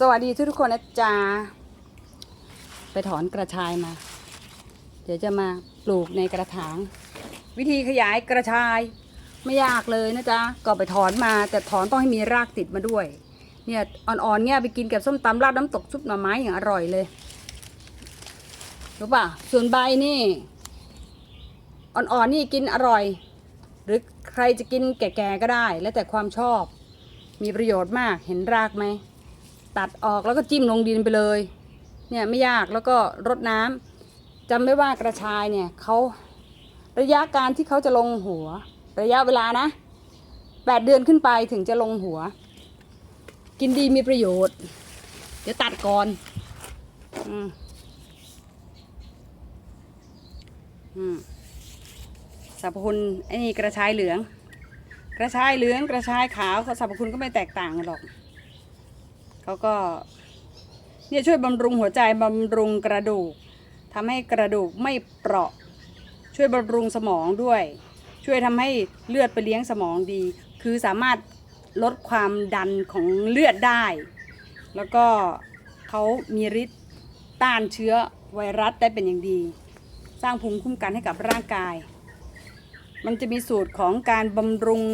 สวัสดีทุกทุกคนนะจ๊ะไปถอนกระชายมา เดี๋ยวจะมาปลูกในกระถาง วิธีขยายกระชายไม่ยากเลยนะจ๊ะก็ไปถอนมาแต่ถอนต้องให้มีรากติดมาด้วย เนี่ยอ่อนๆเนี่ยไปกินกับส้มตำราดน้ำตกซุปหน่อไม้อย่างอร่อยเลยรู้ป่ะส่วนใบนี่อ่อนๆนี่กินอร่อย หรือใครจะกินแก่ๆก็ได้ แล้วแต่ความชอบ มีประโยชน์มากเห็นรากไหม ตัดออกแล้วก็จิ้มลงดินไปเลย เนี่ยไม่ยากแล้วก็รดน้ำจำไม่ว่ากระชายเนี่ยเขาระยะการที่เขาจะลงหัว ระยะเวลานะแปดเดือนขึ้นไปถึงจะลงหัว กินดีมีประโยชน์ เดี๋ยวตัดก่อนอืมอืมสรรพคุณไอ้นี่กระชายเหลือง กระชายเหลืองกระชายขาวสรรพคุณก็ไม่แตกต่างกันหรอก เขาก็เนี่ยช่วยบำรุงหัวใจบำรุงกระดูกทำให้กระดูกไม่เปราะ ช่วยบำรุงสมองด้วย ช่วยทำให้เลือดไปเลี้ยงสมองดี คือสามารถลดความดันของเลือดได้ แล้วก็เขามีฤทธิ์ต้านเชื้อไวรัสได้เป็นอย่างดี สร้างภูมิคุ้มกันให้กับร่างกาย มันจะมีสูตรของการบำรุง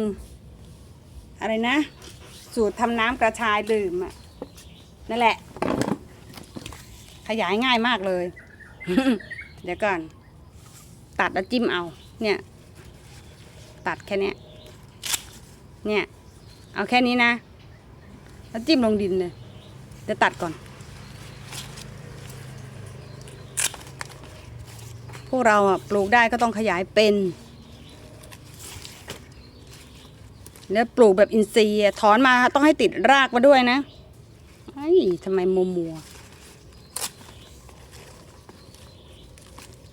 อะไรนะ สูตรทำน้ำกระชายดื่มอะ นั่นแหละ ขยายง่ายมากเลย เดี๋ยวก่อน ตัดแล้วจิ้มเอา เนี่ย ตัดแค่เนี้ยเนี่ย เอาแค่นี้นะ แล้วจิ้มลงดินเลยเดี๋ยวตัดก่อน พวกเราปลูกได้ก็ต้องขยายเป็น แล้วปลูกแบบอินทรีย์ถอนมาต้องให้ติดรากมาด้วยนะ ไอ้ยทำไมมัวมัว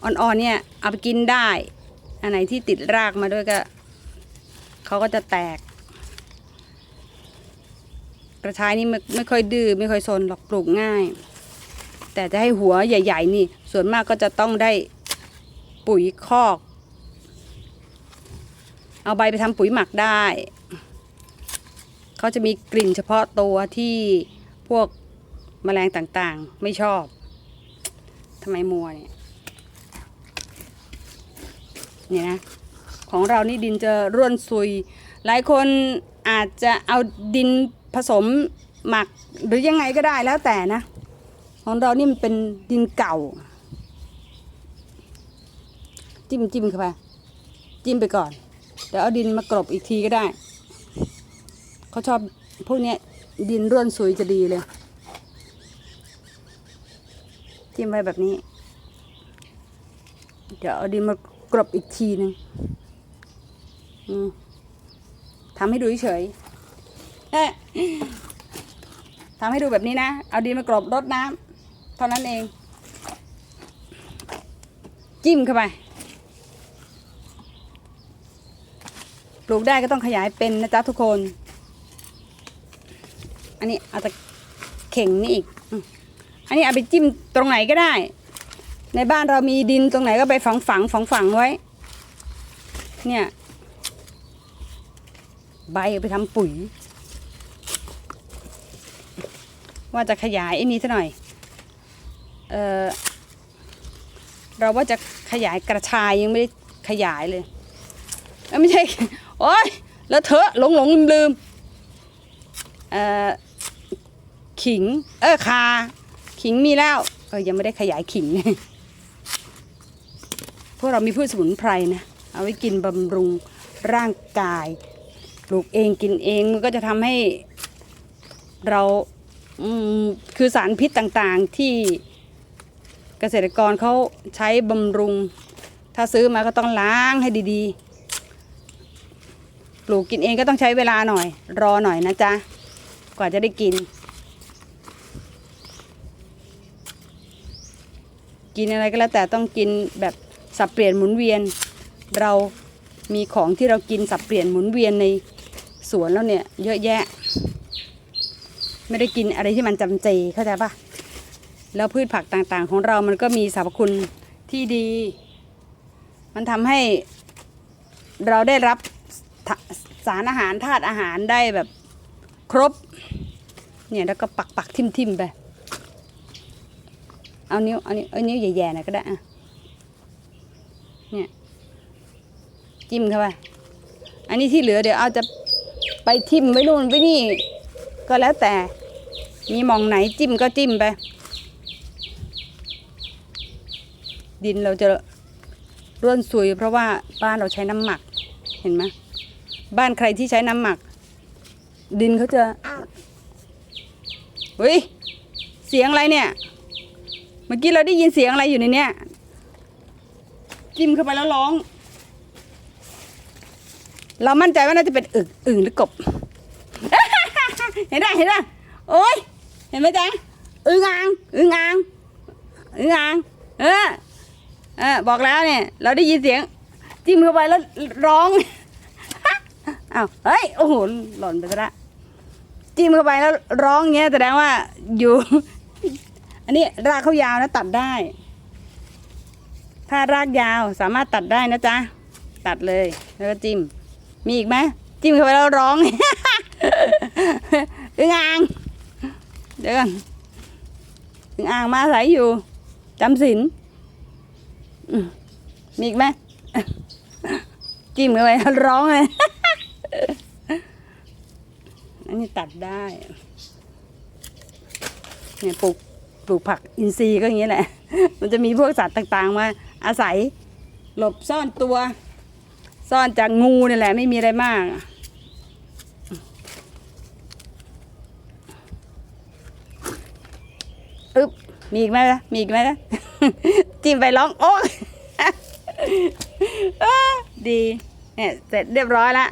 อ่อนๆเนี่ย เอาไปกินได้ อันไหนที่ติดรากมาด้วยก็ เขาก็จะแตก กระชายนี่ไม่ไม่ค่อยดื้อไม่ค่อยซนหรอกปลูกง่าย แต่จะให้หัวใหญ่ ๆ นี่ ส่วนมากก็จะต้องได้ปุ๋ยคอก เอาใบไปทำปุ๋ยหมักได้ เขาจะมีกลิ่นเฉพาะตัวที่ พวกแมลงต่างๆ ไม่ชอบทำไมมัวเนี่ยเนี่ยนะ ของเรานี่ดินจะร่วนซุย หลายคนอาจจะเอาดินผสมหมักหรือยังไงก็ได้แล้วแต่นะ ของเรานี่มันเป็นดินเก่า จิ้มจิ้มเข้าไปจิ้มไปก่อนเดี๋ยวเอาดินมากรบอีกทีก็ได้ เขาชอบพวกเนี้ย ดินร่วนซุยจะดีเลย จิ้มไว้แบบนี้ เดี๋ยวเอาดินมากรบอีกทีหนึ่งทำให้ดูเฉยทำให้ดูแบบนี้นะ เอาดินมากรบรดน้ำเท่านั้นเอง จิ้มเข้าไป ปลูกได้ก็ต้องขยายเป็นนะจ๊ะทุกคน อันนี้เอาต่เข่งนี่อีก อันนี้เอาไปจิ้มตรงไหนก็ได้ ในบ้านเรามีดินตรงไหนก็ไปฝังฝังฝังฝังไว้ เนี่ย ใบไปทำปุ๋ย ว่าจะขยายไอ้นี้ซะหน่อย เออเราว่าจะขยายกระชายยังไม่ได้ขยายเลยเอ้ยไม่ใช่ โอ๊ยแล้วเถอะหลงหลงลืมลืมเอ่อ ขิง เออคาขิงมีแล้ว เออยังไม่ได้ขยายขิงพวกเรามีพืชสมุนไพรนะ เอาไว้กินบำรุงร่างกายปลูกเองกินเองมันก็จะทำให้เราคือสารพิษต่างๆที่เกษตรกรเขาใช้บำรุง ถ้าซื้อมาก็ต้องล้างให้ดีๆ ปลูกกินเองก็ต้องใช้เวลาหน่อย รอหน่อยนะจ๊ะ กว่าจะได้กิน กินอะไรก็แล้วแต่ต้องกินแบบสับเปลี่ยนหมุนเวียน เรามีของที่เรากินสับเปลี่ยนหมุนเวียนในสวนแล้วเนี่ย เยอะแยะ ไม่ได้กินอะไรที่มันจำเจเข้าใจปะแล้วพืชผักต่างๆ ของเรามันก็มีสรรพคุณที่ดี มันทำให้เราได้รับสารอาหารธาตุอาหารได้แบบครบ เนี่ยแล้วก็ปักปักทิมทิมไป เอานิ้วเอานิ้วเอานิ้วแย่ๆหน่อยก็ได้อะเนี่ยจิ้มเข้าไปอันนี้ที่เหลือเดี๋ยวเอาจะไปทิมไว้นู่นไว้นี่ ก็แล้วแต่ มีมองไหนจิ้มก็จิ้มไป ดินเราจะร่วนซุยเพราะว่าบ้านเราใช้น้ำหมัก เห็นไหมบ้านใครที่ใช้น้ำหมัก ดินเขาจะเฮ้ย เสียงอะไรเนี่ย เมื่อกี้เราได้ยินเสียงอะไรอยู่ในเนี้ยจิ้มเข้าไปแล้วร้อง เรามั่นใจว่าน่าจะเป็นอึ่งอึ่งหรือกบ เห็นได้เห็นได้โอ้ยเห็นไหมจ๊ะอึ่งอ่างอึ่งอ่างอึ่งอ่างเออเออบอกแล้วเนี่ย เราได้ยินเสียง จิ้มเข้าไปแล้วร้องอ้าวเฮ้ยโอ้โหหล่นไปซะละจิ้มเข้าไปแล้วร้องเงี้ยแสดงว่าอยู่ อันนี้รากเขายาวนะตัดได้ ถ้ารากยาวสามารถตัดได้นะจ๊ะ ตัดเลยแล้วก็จิ้ม มีอีกไหมจิ้มเข้าไปแล้วร้องอึงอ่าง เดี๋ยวก่อนอึงอ่างมาอาศัยอยู่จำศีลอืมมีอีกไหมจิ้มเข้าไปแล้วร้องเลยอันนี้ตัดได้ เนี่ยปลูก ปลูกผักอินทรีย์ก็อย่างนี้แหละ มันจะมีพวกสัตว์ต่างๆมาอาศัยหลบซ่อนตัว ซ่อนจากงูนี่แหละไม่มีอะไรมาก อึ๊บ มีอีกไหมล่ะ มีอีกไหมล่ะ จิ้มไปร้องโอ๊ยเอ้อดีเนี่ยเสร็จเรียบร้อยและ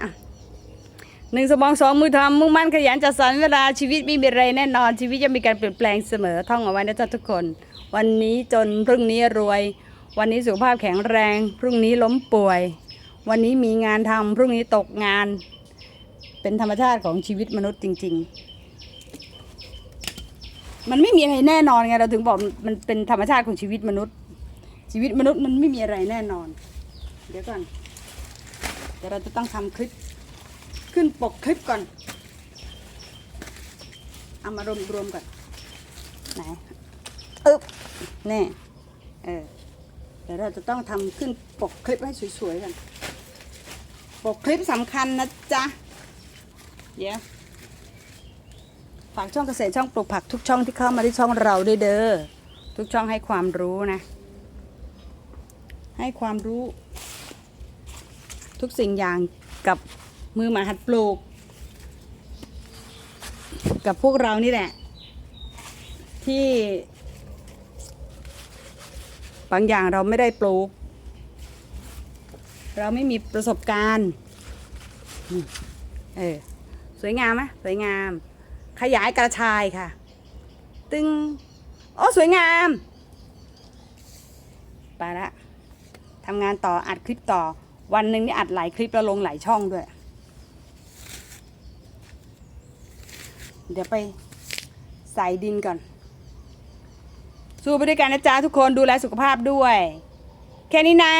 หนึ่งสมองสองมือทำมุ่งมั่นขยันจัดสรรเวลาชีวิตไม่มีอะไรแน่นอนชีวิตจะมีการเปลี่ยนแปลงเสมอท่องเอาไว้นะจ๊ะทุกคน วันนี้จนพรุ่งนี้รวย วันนี้สุขภาพแข็งแรง พรุ่งนี้ล้มป่วย วันนี้มีงานทำพรุ่งนี้ตกงาน เป็นธรรมชาติของชีวิตมนุษย์จริง ๆ มันไม่มีอะไรแน่นอนไงเราถึงบอกมันเป็นธรรมชาติของชีวิตมนุษย์ ชีวิตมนุษย์มันไม่มีอะไรแน่นอน เดี๋ยวก่อนเดี๋ยวเราจะต้องทำคลิป ขึ้นปกคลิปก่อน เอามารวมรวมๆก่อน ไหนอึ๊บนี่เออเดี๋ยวเราจะต้องทำขึ้นปกคลิปให้สวยๆกัน ปกคลิปสำคัญนะจ๊ะ เดี๋ยวฝากช่องเกษตรช่องปลูกผักทุกช่องที่เข้ามาที่ช่องเราด้วยเด้อทุกช่องให้ความรู้นะ ให้ความรู้ ทุกสิ่งอย่างกับ มือหมาหัดปลูก กับพวกเรานี่แหละ ที่ บางอย่างเราไม่ได้ปลูก เราไม่มีประสบการณ์เออสวยงามไหมสวยงาม ขยายกระชายค่ะ ตึงโอ้สวยงามไปละทำงานต่ออัดคลิปต่อ วันหนึ่งนี่อัดหลายคลิปแล้วลงหลายช่องด้วย เดี๋ยวไปใส่ดินก่อน สู้ไปด้วยกันนะจ๊ะทุกคนดูแลสุขภาพด้วย แค่นี้นะ